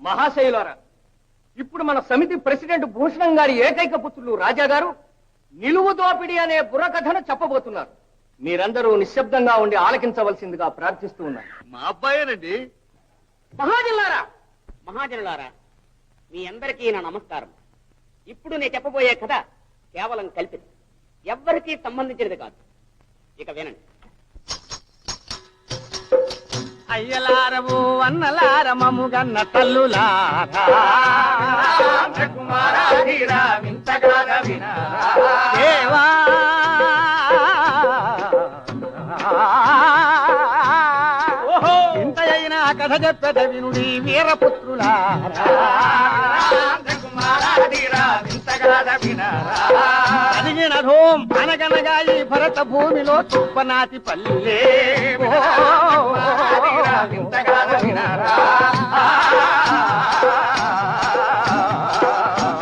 మహాశయులారా ఇప్పుడు మన సమితి ప్రెసిడెంట్ భూషణం గారి ఏకైక పుత్రులు రాజా గారు నిలువు దోపిడి అనే బుర్రకథను చెప్పబోతున్నారు. మీరందరూ నిశ్శబ్దంగా ఉండి ఆలకించవలసిందిగా ప్రార్థిస్తూ ఉన్నారు మా అబ్బాయేనండి. మహాజనులారా! మహాజనులారా మీ అందరికీ నా నమస్కారం. ఇప్పుడు నేను చెప్పబోయే కథ కేవలం కల్పితం. ఎవ్వరికీ సంబంధించినది కాదు. ఇక వినండి. అయ్యలారవు అన్నలారమము గన్న తల్లులారా. దేవా. ఇంత అయినా కథ చెప్పెద వినుడి వీరపుత్రులారా. అడిగిన ధూమ్ అనగనగా ఈ భరత భూమిలో తుప్పనాతి పల్లె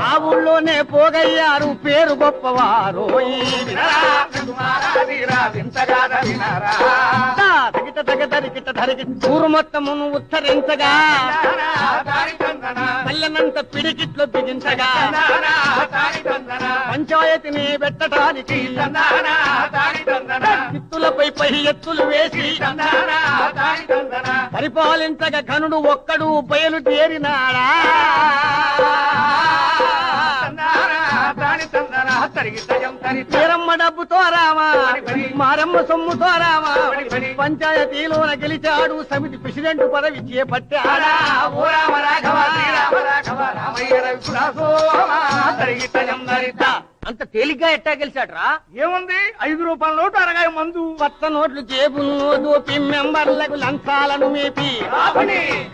ఆ ఊళ్ళోనే పోగయ్యారు పేరు గొప్పవారు తగిట తగ తరికిట ధరికి ఊరు మొత్తమును ఉత్తరించగా పల్లెనంత పిడికిట్లో బిగించగా పంచాయతీని పెట్టడానికి చిత్తులపై పై ఎత్తులు వేసి పరిపాలించగా కనుడు ఒక్కడు బయలు తేరినాడా వీరమ్మ డబ్బుతో రామా మారమ్మ సొమ్ముతో రామా పంచాయతీలోన గెలిచాడు సమితి ప్రెసిడెంట్ పదవి చేపట్టాడా? ఓ రామ రాఘవ శ్రీరామ రాఘవ రామయ్య అంత తేలిగ్గా ఎట్టా గెలిచాడ్రా? ఏముంది? ఐదు రూపాయల నోటు అరగాయ మందు. కొత్త నోట్లు జేబుల్లో దోపి మెంబర్లకు లంచాలను మేపి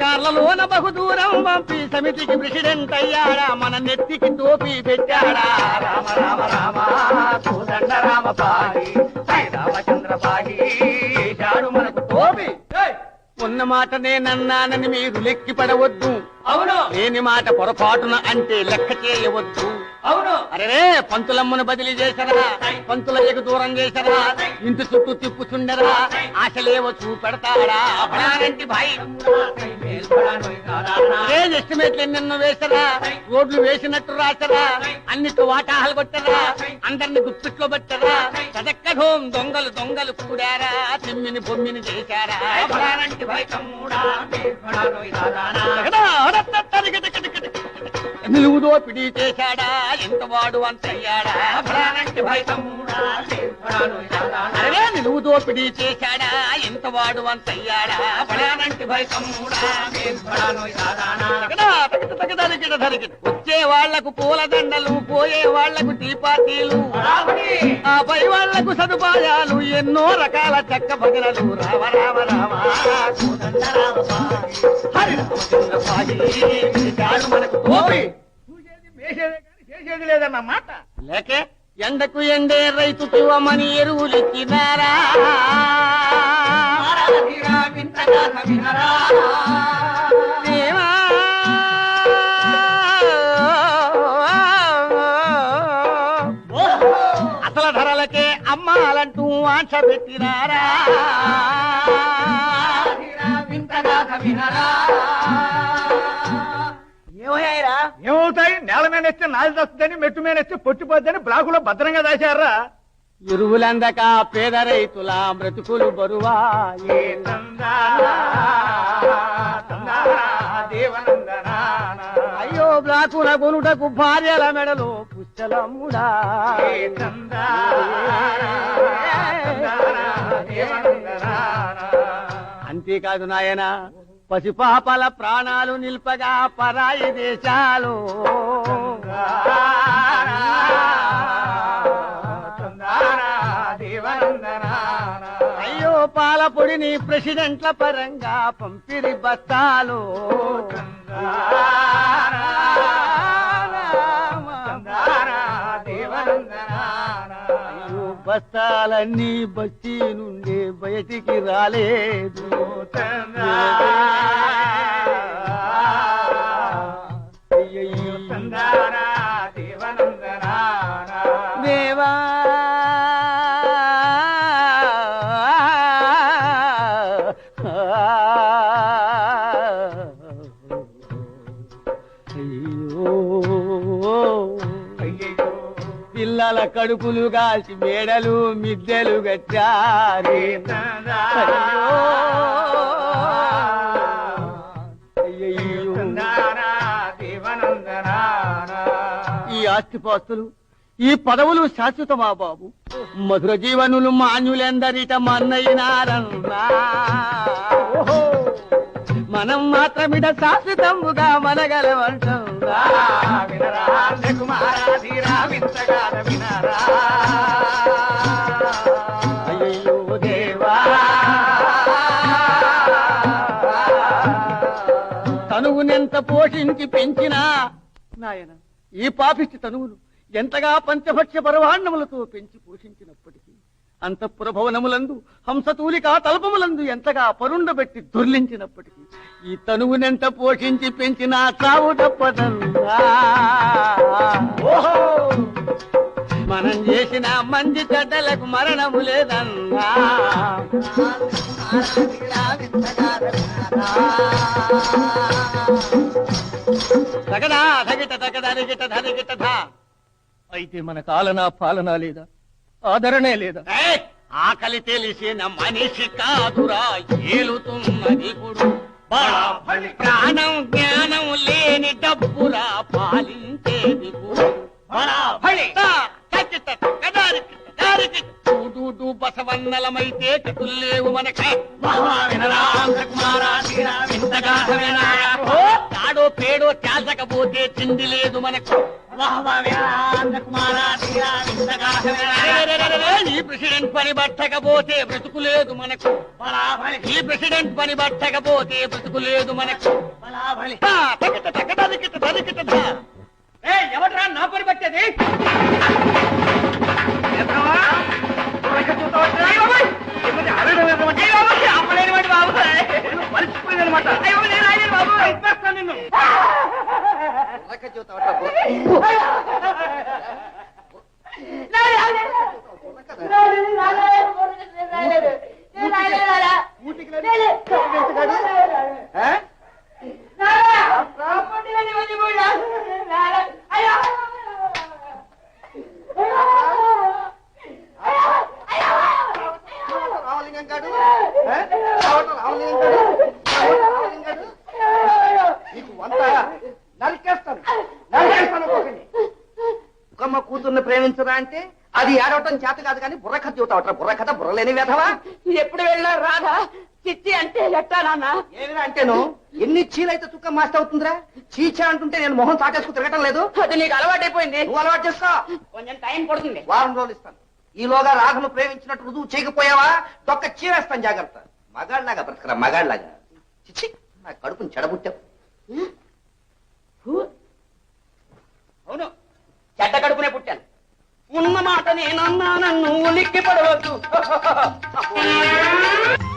కార్లలోన బహుదూరం పంపి సమితికి ప్రెసిడెంట్ అయ్యాడా? మన నెత్తికి టోపీ పెట్టాడా? రామ రామ రామ కోదండ రామ పాడి. రామచంద్ర పాడి. మనకు టోపీ. ఉన్న మాట నేనన్నానని మీరు లెక్కి పడవద్దు అవును. లేని మాట పొరపాటున అంటే లెక్క చేయవద్దు. అవును అరే పంతులమ్మను బదిలీ చేశారా పంతులయ్యకు దూరం చేశారా ఇంటి చుట్టూ తిప్పుచుండరా ఆశలేవో భాయ్ ఎస్టిమేట్లు ఎన్నెన్నో వేశారా రోడ్లు వేసినట్టు రాశారా అన్నిటి వాటాహాలు కొట్టారా అందరిని గుప్పిట్లో పెట్టారా చదక్కధోం దొంగలు దొంగలు కూడారా తిమ్మిని బొమ్మిని చేశారా ఫలానంటి భాయ్ తమ్ముడా నిలువు దోపిడీ చేశాడా ఎంత వాడు అంతయ్యాడా అరే నిలువు దోపిడీ చేశాడా ఎంత వాడు అంతయ్యాడా. వచ్చే వాళ్ళకు పూలదండలు పోయే వాళ్ళకు టీపాటీలు ఆ పై వాళ్ళకు సదుపాయాలు ఎన్నో రకాల చెక్క భజనలు రామ రామ రామ కోదండ రామ పాడి, హరి పాడి, మనకు తోపి చేసేది లేదన్న మాట. లేకే ఎండకు ఎండే రైతుకి ఇవ్వమని ఎరువులు ఇచ్చినారా? దేవా. అసలు ధరలకే అమ్మాలంటూ ఆశ పెట్టినారా? ఏమయ్యారా ఏమవుతాయి నేల మీద ఎత్తే నాలి వస్తుందని మెట్టు మీద ఎత్తే పొట్టిపోద్దని బ్లాకులో భద్రంగా దాచారా? ఎరువులందక పేద రైతుల బ్రతుకులు బరువా అయ్యో బ్లాకుల కొనుటకు భార్యల మెడలో పుస్తలమ్ముడా అంతేకాదు నాయన పసిపాపల ప్రాణాలు నిల్పగా పరాయి దేశాలు. అయ్యో పాలపొడిని ప్రెసిడెంట్ల పరంగా పంపిరి బస్తాలు. బస్తాలన్నీ బస్తీ నుండి బయటికి రాలేదు. దేవా. అయ్యో. పిల్లల కడుపులు కాల్చి మేడలు మిద్దెలు గచ్చారి. ఈ ఆస్తిపాస్తులు ఈ పదవులు శాశ్వతమా బాబు? మధుర జీవనులు మాన్యులెందరిట మన్నయినారన్నా. మనం మాత్రమిట శాశ్వతముగా మనగలవంటున్నా అయ్యో దేవా తనువునెంత పోషించి పెంచినా నాయన. ఈ పాపిష్టి తనువును ఎంతగా పంచభక్ష్య పరవాన్నములతో పెంచి పోషించినప్పటికీ అంతఃపుర భవనములందు హంసతూలిక తల్పములందు ఎంతగా పరుండబెట్టి దొర్లించినప్పటికీ ఈ తనువునెంత పోషించి పెంచినా చావు తప్పదన్నా ఓహో! మనం చేసిన మంచి చెడ్డలకు మరణము లేదన్నా. తగడా తగిట తగడ అరిగిట ధరిగిట అయితే మన కాలనా పాలన లేదా? ఆదరణే లేదా! ఆకలి తెలిసిన మనిషి కాదురా ఏలుతున్నది బడాబడి ప్రాణం జ్ఞానం లేని డబ్బురా పాలించేది. చూడు బసవన్నలమైతే కతుల్లేవు మనక. తాడో పేడో తేల్చకపోతే తిండి లేదు మనకు. ఈ ప్రెసిడెంట్ పని పట్టకపోతే బ్రతుకు లేదు మనకు. ఈ ప్రెసిడెంట్ పని పట్టకపోతే బ్రతుకు లేదు మనకు. ఎవట్రా నా పని పట్టేది? నరికేస్తాను. నరికేస్తాను కూతుర్ని ప్రేమించరా అంటే అది ఏడవటం చేత కాదు కానీ బుర్రకథ చెబుతావట బుర్రకథ బుర్రలేని వేధవా? ఎప్పుడు వెళ్ళినా రాదా చిచ్చి అంటే ఎట్టా నాన్న? ఏమిరా అంటేను? ఎన్ని చీలైతే చుక్క మాస్టర్ అవుతుందిరా? చీచా అంటుంటే నేను మొహం తాటేసుకు తిరగటం లేదు. అది నీకు అలవాటైపోయింది. నువ్వు అలవాటు చేసుకో కొంచెం టైం పడుతుంది. వారం రోజులు ఇస్తాను. ఈలోగా రాధను ప్రేమించినట్టు రుజువు చేయకపోయావా? దొక్క చీరేస్తాను జాగ్రత్త. మగాళ్ళలాగా బ్రతకరా మగాళ్ళలాగా. చిచ్చి నా కడుపుని చెడబుట్టావు. అవును. చెడ్డ కడుపునే పుట్టాను. ఉన్న మాట నేనన్నా నన్ను ఉలిక్కి పడవద్దు.